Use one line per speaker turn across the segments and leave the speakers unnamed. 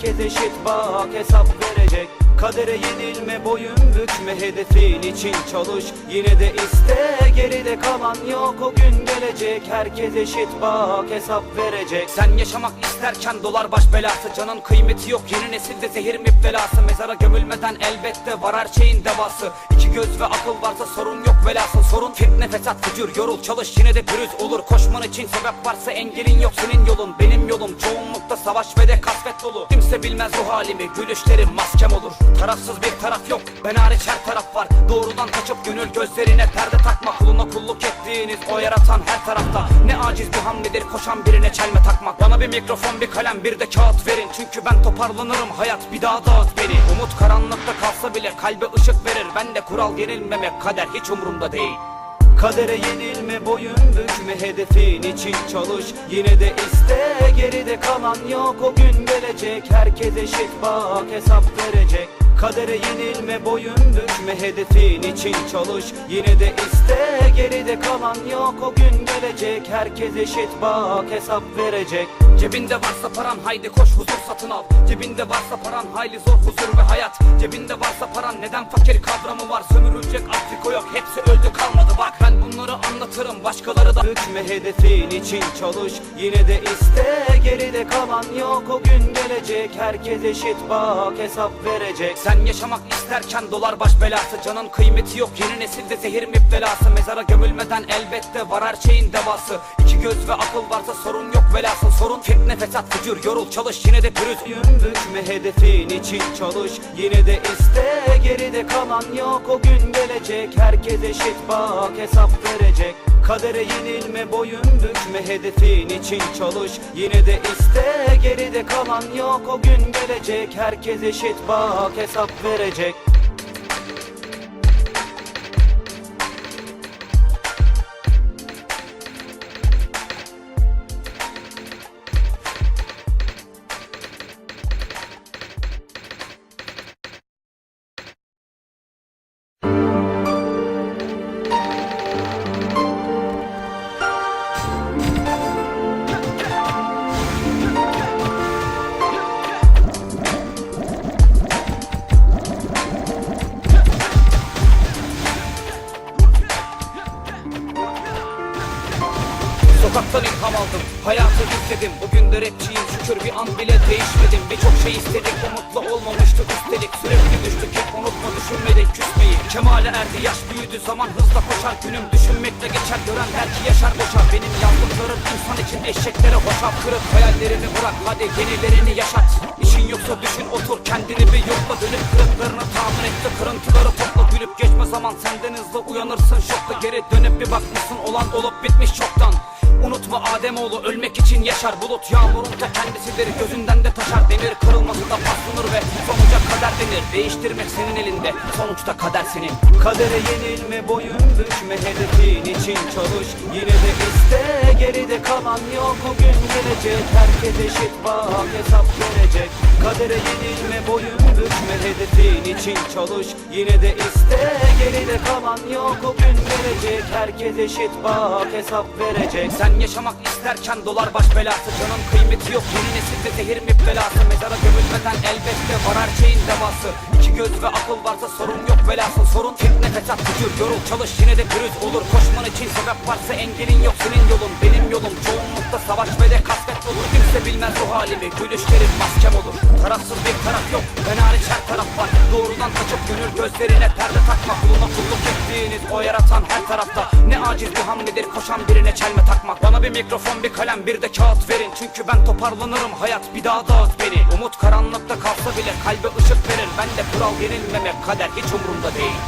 Herkes eşit bak hesap verecek Kadere yenilme boyun bükme hedefin için çalış. Yine de iste geride kalan yok. O gün gelecek Herkes eşit bak hesap verecek.
Sen yaşamak isterken dolar baş belası. Canın kıymeti yok yeni nesilde zehir müptelası. Mezara gömülmeden elbette var her şeyin devası. İki göz ve akıl varsa sorun yok velhasıl Sorun fitne fesat fücür yorul çalış. Yine de pürüz olur Koşman için sebep varsa engelin yok senin yolun Benim yolum. Çoğunlukta savaş ve de kasvet dolu. Kimse bilmez bu halimi gülüşlerim maskem olur Tarafsız bir taraf yok ben hariç her taraf var. Doğrudan kaçıp gönül gözlerine perde takma Kuluna kulluk ettiğiniz o yaratan her tarafta. Ne aciz bir hamledir koşan birine çelme takmak. Bana bir mikrofon bir kalem bir de kağıt verin. Çünkü ben toparlanırım hayat bir daha dağıt beni. Umut karanlıkta kalsa bile kalbe ışık verir. Ben de kural yenilmemek kader hiç umurumda değil
Kadere yenilme boyun bükme hedefin için çalış. Yine de iste geride kalan yok. O gün gelecek Herkes eşit bak hesap verecek. Kadere yenilme boyun bükme hedefin için çalış. Yine de iste geride kalan yok. O gün gelecek Herkes eşit bak hesap verecek
Cebinde varsa paran haydi koş huzur satın al. Cebinde varsa paran hayli zor huzur ve hayat. Cebinde varsa paran neden fakir kavramı var? Sömürülecek Afrika yok hepsi öldü kalmadı. Bak Ben bunları anlatırım başkaları da.
Bükme hedefin için çalış Yine de iste. Geride kalan yok o gün gelecek. Herkes eşit bak hesap verecek.
Sen yaşamak isterken dolar baş belası. Canın kıymeti yok yeni nesilde zehir müptelası. Mezara gömülmeden elbette var her şeyin devası Göz ve akıl varsa sorun yok velhasıl Sorun fitne fesat fücür yorul çalış yine de pürüz.
Yün bükme hedefin için çalış Yine de iste geride kalan yok. O gün gelecek Herkes eşit bak hesap verecek. Kadere yenilme boyun bükme hedefin için çalış Yine de iste geride kalan yok. O gün gelecek Herkes eşit bak hesap verecek
şükür bir an bile değişmedim. Birçok şey istedik umutla olmamıştı üstelik Sürekli düştük. Hep unutma düşünmedik küsmeyi. Kemale erdi yaş büyüdü. Zaman hızla koşar. Günüm düşünmekle geçer. Gören belki yaşar boşar. Benim yazdıklarım insan için eşeklere hoşaf Kırıp hayallerini bırak. Hadi yenilerini yaşat. İşin yoksa düşün otur kendini bir yokla Dönüp kırıklarını tahmin et kırıntıları topla. Gülüp geçme zaman senden hızlı uyanırsın. Şokla Geri dönüp bir bakmışsın. Olan olup bitmiş çoktan Unutma Ademoğlu ölmek için yaşar. Bulut yağmurun ta kendisidir gözünden de taşar. Demir kırılması da paslanır ve sonuca kader denir. Değiştirmek senin elinde sonuçta kader senin.
Kadere yenilme boyun bükme hedefin için çalış. Yine de iste geride kalan yok o gelecek Herkes eşit bak hesap verecek. Kadere yenilme boyun bükme hedefin için çalış. Yine de iste geride kalan yok. O gün gelecek Herkes eşit bak hesap verecek.
Sen yaşamak isterken dolar baş belası. Canın kıymeti yok yeni nesilde zehir müptelası Mezara gömülmeden elbette var her şeyin devası. İki göz ve akıl varsa sorun yok velhasıl Sorun fitne fesat fücür yorul çalış yine de pürüz olur. Koşman için sebep varsa engelin yok senin yolun Benim yolum. Çoğunlukta savaş ve de kasvet olur. Kimse bilmez bu halimi. Gülüşlerim maskem olur. Tarafsız bir taraf yok. Ben hariç her taraf var. Doğrudan kaçıp gönül gözlerine perde takma. Kuluna kulluk ettiğiniz o yaratan her tarafta. Ne aciz bir hamledir koşan birine çelme takmak. Bana bir mikrofon bir kalem bir de kağıt verin. Çünkü ben toparlanırım. Hayat bir daha dağıt beni. Umut karanlıkta kalsa bile kalbe ışık verir. Ben de kural yenilmemek kader hiç umurumda değil.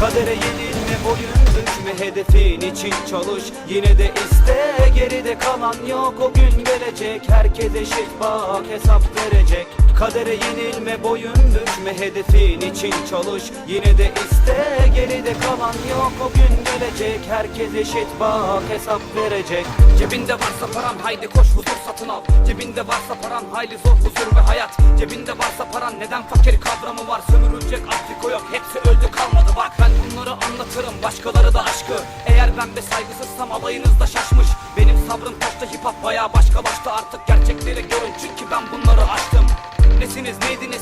Kadere yenilme boyun bükme hedefin için çalış. Yine de iste geride kalan yok. O gün gelecek Herkes eşit bak hesap verecek. Kadere yenilme boyun bükme hedefin için çalış. Yine de iste geride kalan yok. O gün gelecek Herkes eşit bak hesap verecek.
Cebinde varsa paran haydi koş huzur satın al. Cebinde varsa paran hayli zor huzur ve hayat. Cebinde varsa paran neden fakir kavramı var? Sömürülecek Afrika yok hepsi öldü kalmadı. Bak Ben bunları anlatırım başkaları da aşkı. Eğer ben bir saygısızsam alayınız da şaşmış. Benim sabrım taştı hip hop bayağı başkalaştı artık gerçekleri görün Çünkü ben bunları aştım Nesiniz neydiniz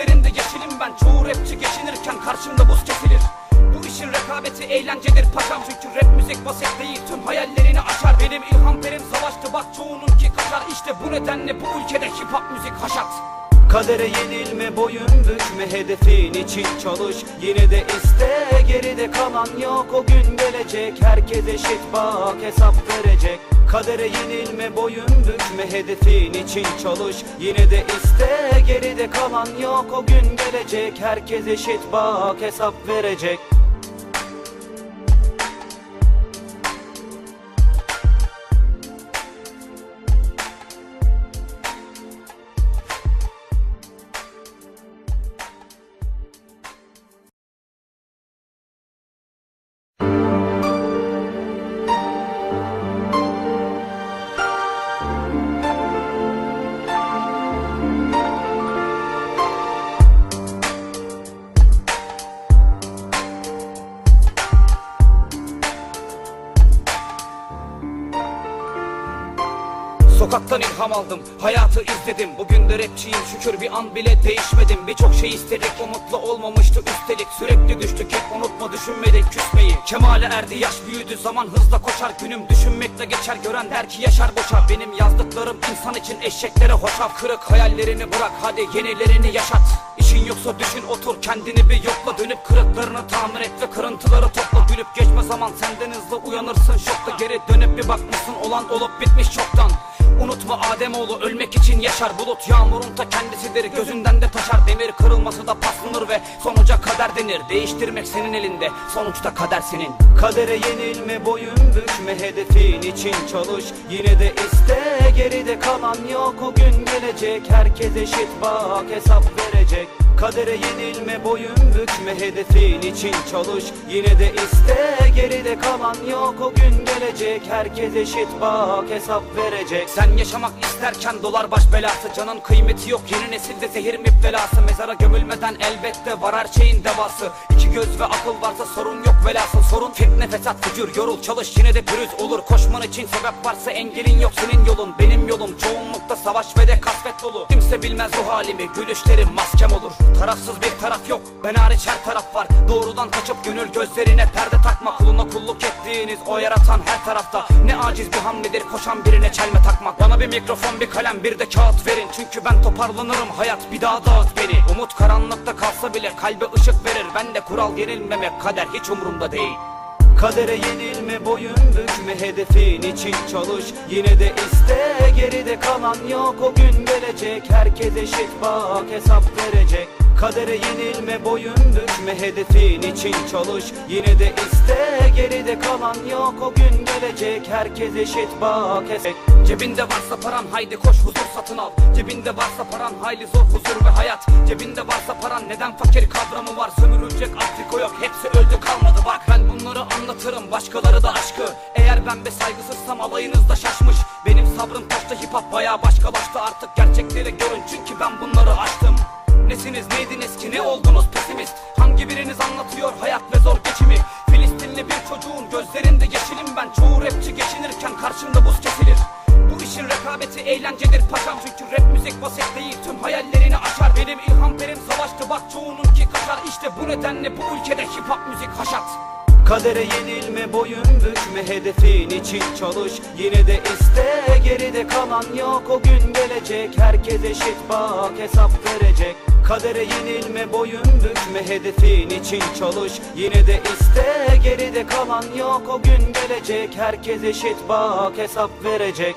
gözlerinde yeşilim ben. Çoğu rapçi geçinirken karşımda buz kesilir. Bu işin rekabeti eğlencedir paşam. Çünkü rap müzik basit değil. Tüm hayallerini aşar. Benim ilham perim savaştı. Bak çoğununki kaçar. İşte bu nedenle bu ülkede hip hop müzik haşat.
Kadere yenilme boyun bükme hedefin için çalış. Yine de iste geride kalan yok. O gün gelecek. Herkes eşit bak hesap verecek Kadere yenilme boyun bükme hedefin için çalış. Yine de iste geride kalan yok. O gün gelecek Herkes eşit bak hesap verecek
Sokaktan ilham aldım, hayatı izledim. Bugün de rapçiyim şükür bir an bile değişmedim. Birçok şey istedik o mutlu olmamıştı üstelik. Sürekli düştük hep unutma düşünmedik küsmeyi. Kemale erdi yaş büyüdü zaman hızla koşar. Günüm düşünmekle geçer gören der ki yaşar boşa Benim yazdıklarım insan için eşeklere hoşaf. Kırık hayallerini bırak hadi yenilerini yaşat. İşin yoksa düşün otur kendini bir yokla. Dönüp kırıklarını tamir et ve kırıntıları topla. Gülüp geçme zaman senden hızlı uyanırsın şokta Geri dönüp bir bakmışsın olan olup bitmiş çoktan Unutma Ademoğlu ölmek için yaşar. Bulut yağmurun ta kendisidir. Gözünden de taşar. Demir kırılması da paslanır ve sonuca kader denir. Değiştirmek senin elinde. Sonuçta kader senin.
Kadere yenilme boyun bükme. Hedefin için çalış. Yine de iste. Geride kalan yok. O gün gelecek. Herkes eşit. Bak hesap verecek Kadere yenilme boyun bükme hedefin için çalış. Yine de iste geride kalan yok. O gün gelecek Herkes eşit bak hesap verecek.
Sen yaşamak isterken dolar baş belası. Canın kıymeti yok yeni nesilde zehir müptelası. Mezara gömülmeden elbette var her şeyin devası Göz ve akıl varsa sorun yok velhasıl. Sorun fitne fesat fücür yorul çalış yine de pürüz olur. Koşman için sebep varsa engelin yok senin yolun Benim yolum. Çoğunlukta savaş ve de kasvet dolu. Kimse bilmez bu halimi gülüşlerim maskem olur. Tarafsız bir taraf yok ben hariç her taraf var. Doğrudan kaçıp gönül gözlerine perde takma Kuluna kulluk ettiğiniz o yaratan her tarafta. Ne aciz bir hamledir koşan birine çelme takmak. Bana bir mikrofon bir kalem bir de kağıt verin. Çünkü ben toparlanırım hayat bir daha dağıt beni. Umut karanlıkta kalsa bile kalbe ışık verir. Ben de kural yenilmemek kader hiç umurumda değil.
Kadere yenilme boyun bükme hedefin için çalış. Yine de iste geride kalan yok. O gün gelecek Herkes eşit bak hesap verecek Kadere yenilme boyun bükme hedefin için çalış. Yine de iste geride kalan yok. O gün gelecek Herkes eşit bak hesap
Cebinde varsa paran haydi koş huzur satın al. Cebinde varsa paran hayli zor huzur ve hayat. Cebinde varsa paran neden fakir kavramı var? Sömürülecek Afrika yok hepsi öldü kalmadı. Bak Ben bunları anlatırım başkaları da aşkı. Eğer ben be saygısızsam alayınız da şaşmış. Benim sabrım taşta hip hop bayağı başkalaştı Artık gerçekleri görün çünkü ben bunları aştım Nesiniz neydiniz ki? Ne oldunuz pesimist? Hangi biriniz anlatıyor hayat ve zor geçimi? Filistinli bir çocuğun gözlerinde yeşilim ben. Çoğu rapçi geçinirken karşımda buz kesilir. Bu işin rekabeti eğlencedir paşam. Çünkü rap müzik basit değil tüm hayallerini aşar Benim ilham perim savaştı bak çoğununki kaçar. İşte bu nedenle bu ülkede hip hop müzik haşat.
Kadere yenilme boyun bükme hedefin için çalış. Yine de iste geride kalan yok. O gün gelecek Herkes eşit bak hesap verecek Kadere yenilme boyun bükme hedefin için çalış. Yine de iste geride kalan yok. O gün gelecek Herkes eşit bak hesap verecek